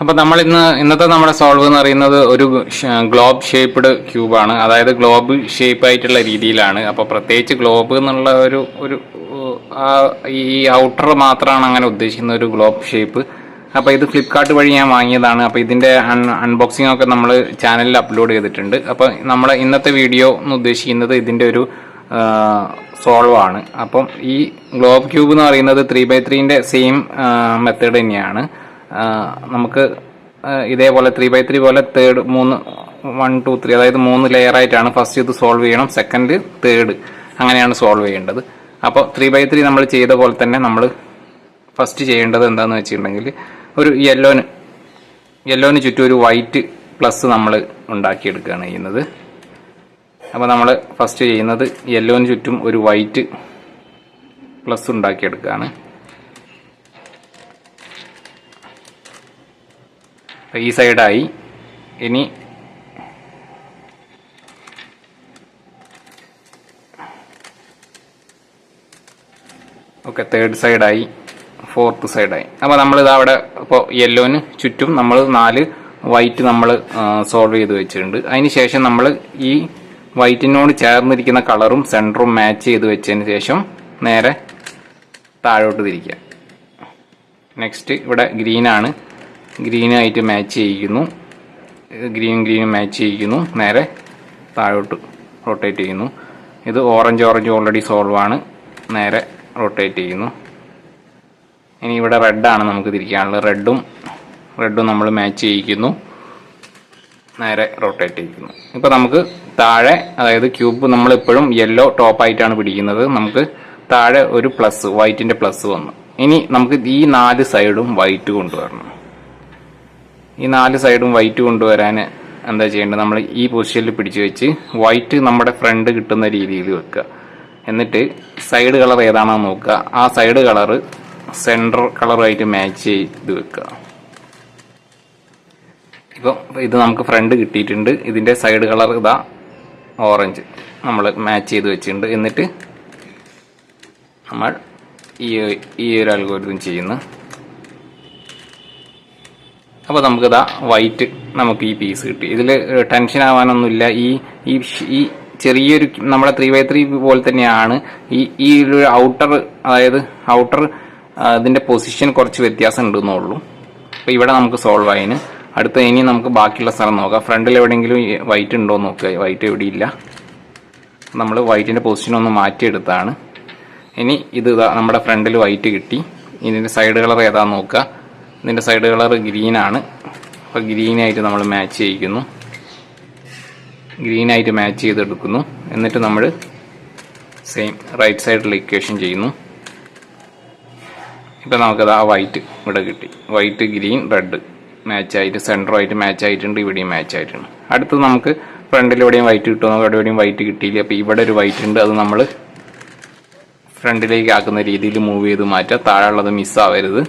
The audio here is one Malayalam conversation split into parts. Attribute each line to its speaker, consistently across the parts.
Speaker 1: അപ്പൊ നമ്മൾ ഇന്ന് ഇന്നത്തെ നമ്മുടെ സോൾവ് എന്ന് പറയുന്നത് ഒരു ഗ്ലോബ് ഷേപ്ഡ് ക്യൂബാണ് അതായത് ഗ്ലോബ് ഷേപ്പ് ആയിട്ടുള്ള രീതിയിലാണ്. അപ്പൊ പ്രത്യേകിച്ച് ഗ്ലോബ് എന്നുള്ള ഒരു ഒരു ഈ ഔട്ടർ മാത്രമാണ് അങ്ങനെ ഉദ്ദേശിക്കുന്ന ഒരു ഗ്ലോബ് ഷേപ്പ് അപ്പൊ ഇത് ഫ്ലിപ്കാർട്ട് വഴി ഞാൻ വാങ്ങിയതാണ്. അപ്പൊ ഇതിന്റെ അൺബോക്സിംഗ് ഒക്കെ നമ്മൾ ചാനലിൽ അപ്ലോഡ് ചെയ്തിട്ടുണ്ട്. അപ്പൊ നമ്മൾ ഇന്നത്തെ വീഡിയോ എന്ന് ഉദ്ദേശിക്കുന്നത് ഇതിന്റെ ഒരു സോൾവ് ആണ്. അപ്പം ഈ ഗ്ലോബ് ക്യൂബ് എന്ന് പറയുന്നത് ത്രീ ബൈ ത്രീന്റെ സെയിം മെത്തേഡ് തന്നെയാണ്. നമുക്ക് ഇതേപോലെ ത്രീ ബൈ ത്രീ പോലെ തേർഡ് മൂന്ന് വൺ ടു ത്രീ അതായത് മൂന്ന് ലെയർ ആയിട്ടാണ് ഫസ്റ്റ് ഇത് സോൾവ് ചെയ്യണം സെക്കൻഡ് തേർഡ് അങ്ങനെയാണ് സോൾവ് ചെയ്യേണ്ടത്. അപ്പോൾ ത്രീ ബൈ ത്രീ നമ്മൾ ചെയ്ത പോലെ തന്നെ നമ്മൾ ഫസ്റ്റ് ചെയ്യേണ്ടത് എന്താണെന്ന് വെച്ചിട്ടുണ്ടെങ്കിൽ ഒരു യെല്ലോന് യെല്ലോന് ചുറ്റും ഒരു വൈറ്റ് പ്ലസ് നമ്മൾ ഉണ്ടാക്കിയെടുക്കുകയാണ് ചെയ്യുന്നത്. അപ്പോൾ നമ്മൾ ഫസ്റ്റ് ചെയ്യുന്നത് യെല്ലോന് ചുറ്റും ഒരു വൈറ്റ് പ്ലസ് ഉണ്ടാക്കിയെടുക്കുകയാണ്. ഈ സൈഡായി. ഇനി ഓക്കെ തേർഡ് സൈഡായി ഫോർത്ത് സൈഡായി അപ്പോൾ നമ്മൾ നമ്മളിത് അവിടെ ഇപ്പോൾ യെല്ലോന് ചുറ്റും നമ്മൾ നാല് വൈറ്റ് നമ്മൾ സോൾവ് ചെയ്ത് വെച്ചിട്ടുണ്ട്. അതിന് ശേഷം നമ്മൾ ഈ വൈറ്റിനോട് ചേർന്നിരിക്കുന്ന കളറും സെന്ററും മാച്ച് ചെയ്ത് വെച്ചതിന് ശേഷം നേരെ താഴോട്ട് തിരിക്കുക. നെക്സ്റ്റ് ഇവിടെ ഗ്രീനാണ് ഗ്രീനായിട്ട് മാച്ച് ചെയ്യിക്കുന്നു. ഗ്രീൻ ഗ്രീൻ മാച്ച് ചെയ്യിക്കുന്നു. നേരെ താഴോട്ട് റൊട്ടേറ്റ് ചെയ്യുന്നു. ഇത് ഓറഞ്ച് ഓറഞ്ച് ഓൾറെഡി സോൾവ് ആണ്. നേരെ റൊട്ടേറ്റ് ചെയ്യുന്നു. ഇനി ഇവിടെ റെഡാണ് നമുക്ക് തിരിക്കാനുള്ളത്. റെഡും റെഡും നമ്മൾ മാച്ച് ചെയ്യിക്കുന്നു. നേരെ റൊട്ടേറ്റ് ചെയ്യിക്കുന്നു ഇപ്പോൾ നമുക്ക് താഴെ അതായത് ക്യൂബ് നമ്മളിപ്പോഴും യെല്ലോ ടോപ്പായിട്ടാണ് പിടിക്കുന്നത്. നമുക്ക് താഴെ ഒരു പ്ലസ് വൈറ്റിന്റെ പ്ലസ് വന്നു. ഇനി നമുക്ക് ഈ നാല് സൈഡും വൈറ്റ് കൊണ്ടുവരണം ഈ നാല് സൈഡും വൈറ്റ് കൊണ്ടുവരാൻ എന്താ ചെയ്യേണ്ടത്? നമ്മൾ ഈ പൊസിഷനിൽ പിടിച്ചു വെച്ച് വൈറ്റ് നമ്മുടെ ഫ്രണ്ട് കിട്ടുന്ന രീതിയിൽ വെക്കുക. എന്നിട്ട് സൈഡ് കളർ ഏതാണോ നോക്കുക. ആ സൈഡ് കളർ സെന്റർ കളറുമായിട്ട് മാച്ച് ചെയ്ത് വെക്കുക. ഇപ്പോൾ ഇത് നമുക്ക് ഫ്രണ്ട് കിട്ടിയിട്ടുണ്ട്. ഇതിന്റെ സൈഡ് കളർ ഇതാ ഓറഞ്ച് നമ്മൾ മാച്ച് ചെയ്ത് വെച്ചിട്ടുണ്ട്. എന്നിട്ട് നമ്മൾ ഈ ഈ ഒരു അൽഗോരിതം ചെയ്യുന്നു. അപ്പോൾ നമുക്കിതാ വൈറ്റ് നമുക്ക് ഈ പീസ് കിട്ടി. ഇതിൽ ടെൻഷൻ ആവാനൊന്നുമില്ല. ഈ ഈ ചെറിയൊരു നമ്മുടെ ത്രീ ബൈ ത്രീ പോലെ തന്നെയാണ്. ഈ ഈ ഒരു ഔട്ടർ അതായത് ഔട്ടർ ഇതിന്റെ പൊസിഷൻ കുറച്ച് വ്യത്യാസം ഉണ്ടെന്നുള്ളൂ അപ്പോൾ ഇവിടെ നമുക്ക് സോൾവ് ആയിന്. അടുത്ത ഇനി നമുക്ക് ബാക്കിയുള്ള സ്ഥലം നോക്കാം. ഫ്രണ്ടിൽ എവിടെയെങ്കിലും വൈറ്റ് ഉണ്ടോ എന്ന് നോക്കുക. വൈറ്റ് എവിടെയില്ല. നമ്മൾ വൈറ്റിന്റെ പൊസിഷൻ ഒന്ന് മാറ്റിയെടുത്താണ്. ഇനി ഇത് നമ്മുടെ ഫ്രണ്ടിൽ വൈറ്റ് കിട്ടി. ഇതിന്റെ സൈഡ് കളർ ഏതാന്ന് നോക്കുക. ഇതിന്റെ സൈഡ് കളർ ഗ്രീൻ ആണ്. അപ്പോൾ ഗ്രീനായിട്ട് നമ്മൾ മാച്ച് ചെയ്യിക്കുന്നു. ഗ്രീനായിട്ട് മാച്ച് ചെയ്തെടുക്കുന്നു. എന്നിട്ട് നമ്മൾ സെയിം റൈറ്റ് സൈഡിൽ ഇക്വേഷൻ ചെയ്യുന്നു. ഇപ്പം നമുക്കത് ആ വൈറ്റ് ഇവിടെ കിട്ടി. വൈറ്റ് ഗ്രീൻ റെഡ് മാച്ച് ആയിട്ട് സെന്ററുമായിട്ട് മാച്ച് ആയിട്ടുണ്ട് ഇവിടെയും മാച്ച് ആയിട്ടുണ്ട്. അടുത്ത് നമുക്ക് ഫ്രണ്ടിൽ വൈറ്റ് കിട്ടുമോ? നമുക്ക് എവിടെയും വൈറ്റ് കിട്ടിയില്ല. അപ്പോൾ ഇവിടെ ഒരു വൈറ്റ് ഉണ്ട്. അത് നമ്മൾ ഫ്രണ്ടിലേക്ക് ആക്കുന്ന രീതിയിൽ മൂവ് ചെയ്ത് മാറ്റുക താഴെയുള്ളത് മിസ്സാവരുത്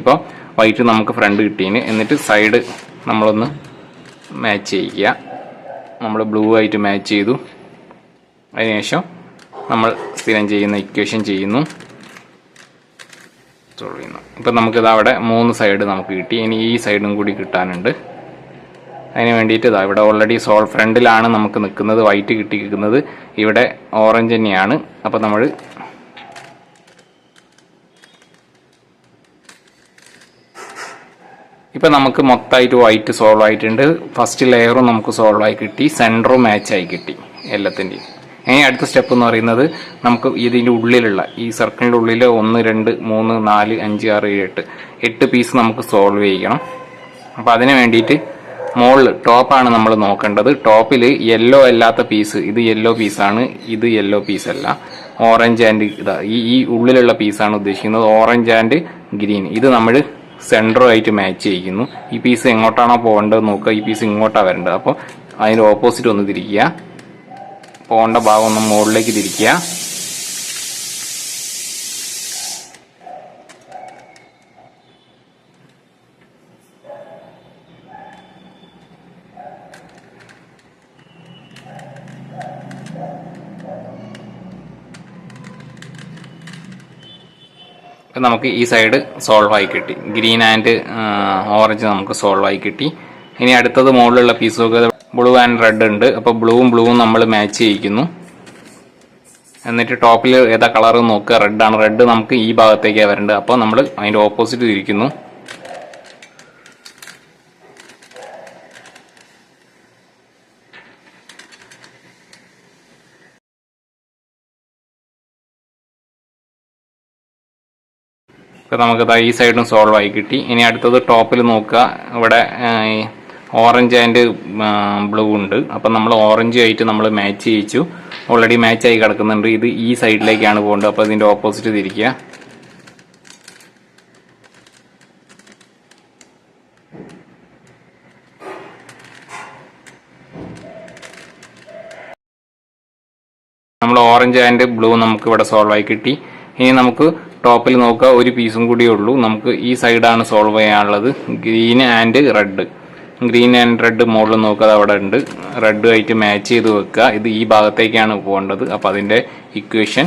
Speaker 1: ഇപ്പോൾ വൈറ്റ് നമുക്ക് ഫ്രണ്ട് കിട്ടീന്. എന്നിട്ട് സൈഡ് നമ്മളൊന്ന് മാച്ച് ചെയ്യുക. നമ്മൾ ബ്ലൂ ആയിട്ട് മാച്ച് ചെയ്തു. അതിനുശേഷം നമ്മൾ സ്ഥിരം ചെയ്യുന്ന ഇക്വേഷൻ ചെയ്യുന്നു. ചെയ്യുന്നു. ഇപ്പം നമുക്കിത് അവിടെ മൂന്ന് സൈഡ് നമുക്ക് കിട്ടി. ഇനി ഈ സൈഡും കൂടി കിട്ടാനുണ്ട്. അതിന് വേണ്ടിയിട്ട് ഇതാ ഇവിടെ ഓൾറെഡി സോൾ ഫ്രണ്ടിലാണ് നമുക്ക് നിൽക്കുന്നത്. വൈറ്റ് കിട്ടി കിട്ടിയിരിക്കുന്നത്. ഇവിടെ ഓറഞ്ച് തന്നെയാണ്. അപ്പോൾ നമ്മൾ ഇപ്പം നമുക്ക് മൊത്തമായിട്ട് വൈറ്റ് സോൾവ് ആയിട്ടുണ്ട്. ഫസ്റ്റ് ലെയറും നമുക്ക് സോൾവ് ആയി കിട്ടി. സെന്ററും മാച്ച് ആയി കിട്ടി എല്ലാത്തിന്റെയും ഇനി അടുത്ത സ്റ്റെപ്പ് എന്ന് പറയുന്നത് നമുക്ക് ഇതിന്റെ ഉള്ളിലുള്ള ഈ സർക്കിളിന്റെ ഉള്ളിൽ ഒന്ന് രണ്ട് മൂന്ന് നാല് അഞ്ച് ആറ് ഏഴ് എട്ട്. എട്ട് പീസ് നമുക്ക് സോൾവ് ചെയ്യണം. അപ്പോൾ അതിന് വേണ്ടിയിട്ട് മുകളിൽ ടോപ്പാണ് നമ്മൾ നോക്കേണ്ടത്. ടോപ്പിൽ യെല്ലോ അല്ലാത്ത പീസ് ഇത് യെല്ലോ പീസാണ് ഇത് യെല്ലോ പീസല്ല ഓറഞ്ച് ആൻഡ് ഇതാ ഈ ഈ ഉള്ളിലുള്ള പീസാണ് ഉദ്ദേശിക്കുന്നത്. ഓറഞ്ച് ആൻഡ് ഗ്രീൻ ഇത് നമ്മൾ സെന്ററുമായിട്ട് മാച്ച് ചെയ്യിക്കുന്നു. ഈ പീസ് എങ്ങോട്ടാണോ പോകേണ്ടത് നോക്കുക. ഈ പീസ് ഇങ്ങോട്ടാണ് വരേണ്ടത്. അപ്പോൾ അതിന്റെ ഓപ്പോസിറ്റ് ഒന്ന് തിരിക്കുക. പോകേണ്ട ഭാഗം ഒന്ന് മുകളിലേക്ക് തിരിക്കുക. അപ്പം നമുക്ക് ഈ സൈഡ് സോൾവ് ആയി കിട്ടി. ഗ്രീൻ ആൻഡ് ഓറഞ്ച് നമുക്ക് സോൾവ് ആയി കിട്ടി. ഇനി അടുത്തത് മുകളിലുള്ള പീസൊക്കെ ബ്ലൂ ആൻഡ് റെഡ് ഉണ്ട്. അപ്പോൾ ബ്ലൂവും ബ്ലൂവും നമ്മൾ മാച്ച് ചെയ്യിക്കുന്നു. എന്നിട്ട് ടോപ്പിൽ ഏതാ കളർ നോക്കുക റെഡ് ആണ്. റെഡ് നമുക്ക് ഈ ഭാഗത്തേക്കാണ് വരേണ്ടത്. അപ്പോൾ നമ്മൾ അതിന്റെ ഓപ്പോസിറ്റ് തിരിക്കുന്നു ഇപ്പം നമുക്ക് ഈ സൈഡും സോൾവ് ആയി കിട്ടി. ഇനി അടുത്തത് ടോപ്പിൽ നോക്കുക. ഇവിടെ ഓറഞ്ച് ആൻഡ് ബ്ലൂ ഉണ്ട്. അപ്പം നമ്മൾ ഓറഞ്ച് ആയിട്ട് നമ്മൾ മാച്ച് ചെയ്യിച്ചു. ഓൾറെഡി മാച്ച് ആയി കിടക്കുന്നുണ്ട്. ഇത് ഈ സൈഡിലേക്കാണ് പോകേണ്ടത്. അപ്പോൾ ഇതിന്റെ ഓപ്പോസിറ്റ് തിരിക്കുക നമ്മൾ ഓറഞ്ച് ആൻഡ് ബ്ലൂ നമുക്ക് ഇവിടെ സോൾവ് ആയി കിട്ടി. ഇനി നമുക്ക് ടോപ്പിൽ നോക്കുക ഒരു പീസും കൂടി ഉള്ളൂ. നമുക്ക് ഈ സൈഡാണ് സോൾവ് ചെയ്യാനുള്ളത്. Green and red. Green and red മുകളിൽ നോക്കുക അവിടെ ഉണ്ട്. റെഡ് ആയിട്ട് മാച്ച് ചെയ്ത് വെക്കുക. ഇത് ഈ ഭാഗത്തേക്കാണ് പോകേണ്ടത്. അപ്പോൾ അതിന്റെ ഇക്വേഷൻ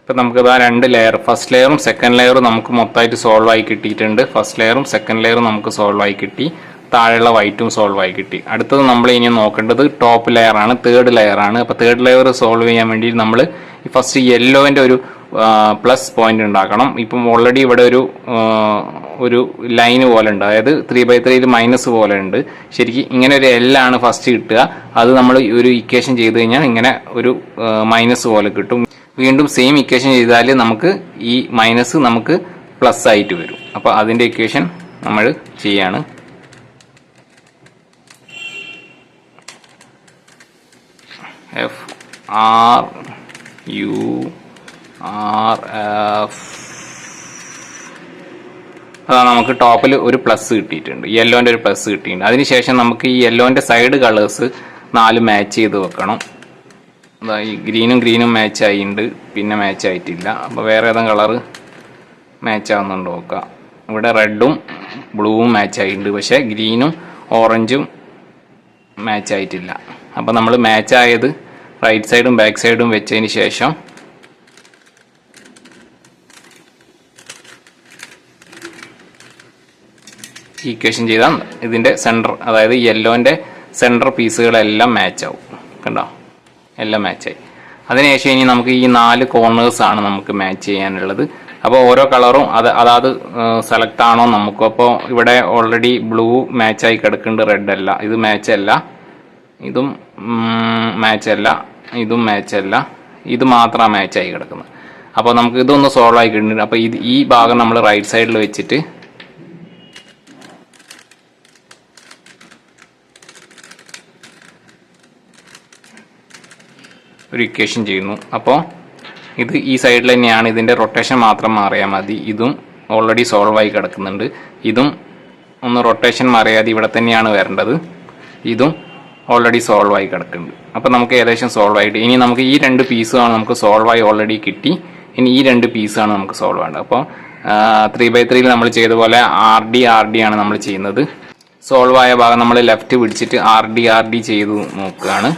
Speaker 1: ഇപ്പം നമുക്കത് ആ രണ്ട് ലെയർ ഫസ്റ്റ് ലെയറും സെക്കൻഡ് ലെയറും നമുക്ക് മൊത്തമായിട്ട് സോൾവ് ആയി കിട്ടിയിട്ടുണ്ട്. ഫസ്റ്റ് ലെയറും സെക്കൻഡ് ലെയറും നമുക്ക് സോൾവ് ആയി കിട്ടി. താഴെയുള്ള വൈറ്റും സോൾവ് ആയി കിട്ടി. അടുത്തത് നമ്മൾ ഇനി നോക്കേണ്ടത് ടോപ്പ് ലെയർ ആണ് തേർഡ് ലെയർ ആണ്. അപ്പോൾ തേർഡ് ലെയർ സോൾവ് ചെയ്യാൻ വേണ്ടി നമ്മൾ ഫസ്റ്റ് യെല്ലോന്റെ ഒരു പ്ലസ് പോയിന്റ് ഉണ്ടാക്കണം. ഇപ്പം ഓൾറെഡി ഇവിടെ ഒരു ഒരു ലൈൻ പോലെ ഉണ്ട്. അതായത് ത്രീ ബൈ ത്രീയിൽ മൈനസ് പോലെ ഉണ്ട്. ശരിക്കും ഇങ്ങനെ ഒരു എല്ലാണ് ഫസ്റ്റ് കിട്ടുക. അത് നമ്മൾ ഒരു ഇക്വേഷൻ ചെയ്ത് കഴിഞ്ഞാൽ ഇങ്ങനെ ഒരു മൈനസ് പോലെ കിട്ടും. വീണ്ടും സെയിം ഇക്വേഷൻ ചെയ്താൽ നമുക്ക് ഈ മൈനസ് നമുക്ക് പ്ലസ് ആയിട്ട് വരും. അപ്പോൾ അതിന്റെ ഇക്വേഷൻ നമ്മൾ ചെയ്യാണ് F R U R F. അതാണ് നമുക്ക് ടോപ്പിൽ ഒരു പ്ലസ് കിട്ടിയിട്ടുണ്ട്. യെല്ലോന്റെ ഒരു പ്ലസ് കിട്ടിയിട്ടുണ്ട്. അതിനുശേഷം നമുക്ക് ഈ യെല്ലോന്റെ സൈഡ് കളേഴ്സ് നാല് മാച്ച് ചെയ്ത് വെക്കണം. ഈ ഗ്രീനും ഗ്രീനും മാച്ച് ആയിട്ടുണ്ട് പിന്നെ മാച്ച് ആയിട്ടില്ല. അപ്പോൾ വേറെ ഏതെങ്കിലും കളർ മാച്ച് ആവുന്നുണ്ടോ നോക്കാം. ഇവിടെ റെഡും ബ്ലൂവും മാച്ച് ആയിട്ടുണ്ട് പക്ഷേ ഗ്രീനും ഓറഞ്ചും മാച്ച് ആയിട്ടില്ല. അപ്പോൾ നമ്മൾ മാച്ച് ആയത് റൈറ്റ് സൈഡും ബാക്ക് സൈഡും വെച്ചതിന് ശേഷം ഈക്വേഷൻ ചെയ്താൽ ഇതിന്റെ സെന്റർ അതായത് യെല്ലോന്റെ സെന്റർ പീസുകളെല്ലാം മാച്ച് ആവും. കണ്ടോ? എല്ലാം മാച്ചായി അതിനുശേഷം ഇനി നമുക്ക് ഈ നാല് കോർണേഴ്സ് ആണ് നമുക്ക് മാച്ച് ചെയ്യാനുള്ളത്. അപ്പോൾ ഓരോ കളറും അത് അതാത് സെലക്ട് ആണോ നമുക്ക്. അപ്പോൾ ഇവിടെ ഓൾറെഡി ബ്ലൂ മാച്ചായി കിടക്കുന്നുണ്ട് റെഡ് അല്ല. ഇത് മാച്ച് അല്ല. ഇതും മാച്ച് അല്ല. ഇതും മാച്ച് അല്ല. ഇത് മാത്രമാണ് മാച്ചായി കിടക്കുന്നത്. അപ്പോൾ നമുക്ക് ഇതൊന്ന് സോൾവ് ആയി കിട്ടുന്നുണ്ട് അപ്പോൾ ഇത് ഈ ഭാഗം നമ്മൾ റൈറ്റ് സൈഡിൽ വെച്ചിട്ട് ഒരു ഇക്വേഷൻ ചെയ്യുന്നു. അപ്പോൾ ഇത് ഈ സൈഡിൽ തന്നെയാണ്. ഇതിന്റെ റൊട്ടേഷൻ മാത്രം മാറിയാൽ മതി. ഇതും ഓൾറെഡി സോൾവ് ആയി കിടക്കുന്നുണ്ട്. ഇതും ഒന്ന് റൊട്ടേഷൻ മാറിയാതെ ഇവിടെ തന്നെയാണ് വരേണ്ടത്. ഇതും ഓൾറെഡി സോൾവ് ആയി കിടക്കുന്നുണ്ട്. അപ്പോൾ നമുക്ക് ഏകദേശം സോൾവ് ആയിട്ട് ഇനി നമുക്ക് ഈ രണ്ട് പീസുമാണ് നമുക്ക് സോൾവ് ആയി ഓൾറെഡി കിട്ടി. ഇനി ഈ രണ്ട് പീസാണ് നമുക്ക് സോൾവ് വേണ്ടത് അപ്പോൾ ത്രീ ബൈ ത്രീയിൽ നമ്മൾ ചെയ്ത പോലെ ആർ ഡി ആർ ഡി ആണ് നമ്മൾ ചെയ്യുന്നത്. സോൾവ് ആയ ഭാഗം നമ്മൾ ലെഫ്റ്റ് പിടിച്ചിട്ട് ആർ ഡി ആർ ഡി ചെയ്തു നോക്കുകയാണ്.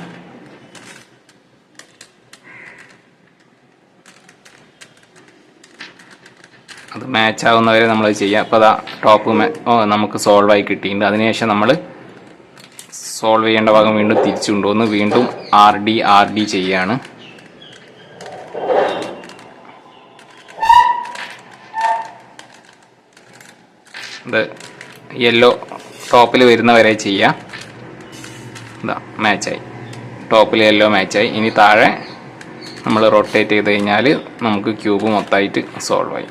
Speaker 1: അത് മാച്ച് ആവുന്നവരെ നമ്മൾ ചെയ്യാം. അപ്പോൾ അതാ ടോപ്പ് നമുക്ക് സോൾവ് ആയി കിട്ടിയിട്ടുണ്ട്. അതിനുശേഷം നമ്മൾ സോൾവ് ചെയ്യേണ്ട ഭാഗം വീണ്ടും തിരിച്ചു കൊണ്ടുവന്ന് വീണ്ടും ആർ ഡി ആർ ഡി ചെയ്യാണ്. യെല്ലോ ടോപ്പിൽ വരുന്നവരെ ചെയ്യാം. ഇതാ മാച്ചായി ടോപ്പിൽ യെല്ലോ മാച്ചായി ഇനി താഴെ നമ്മൾ റൊട്ടേറ്റ് ചെയ്ത് കഴിഞ്ഞാൽ നമുക്ക് ക്യൂബ് മൊത്തമായിട്ട് സോൾവ് ആയി.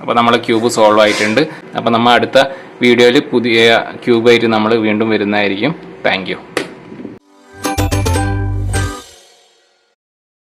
Speaker 1: അപ്പോൾ നമ്മൾ ക്യൂബ് സോൾവ് ആയിട്ടുണ്ട്. അപ്പോൾ നമ്മൾ അടുത്ത വീഡിയോയിൽ പുതിയ ക്യൂബായിട്ട് നമ്മൾ വീണ്ടും വരുന്നതായിരിക്കും. താങ്ക്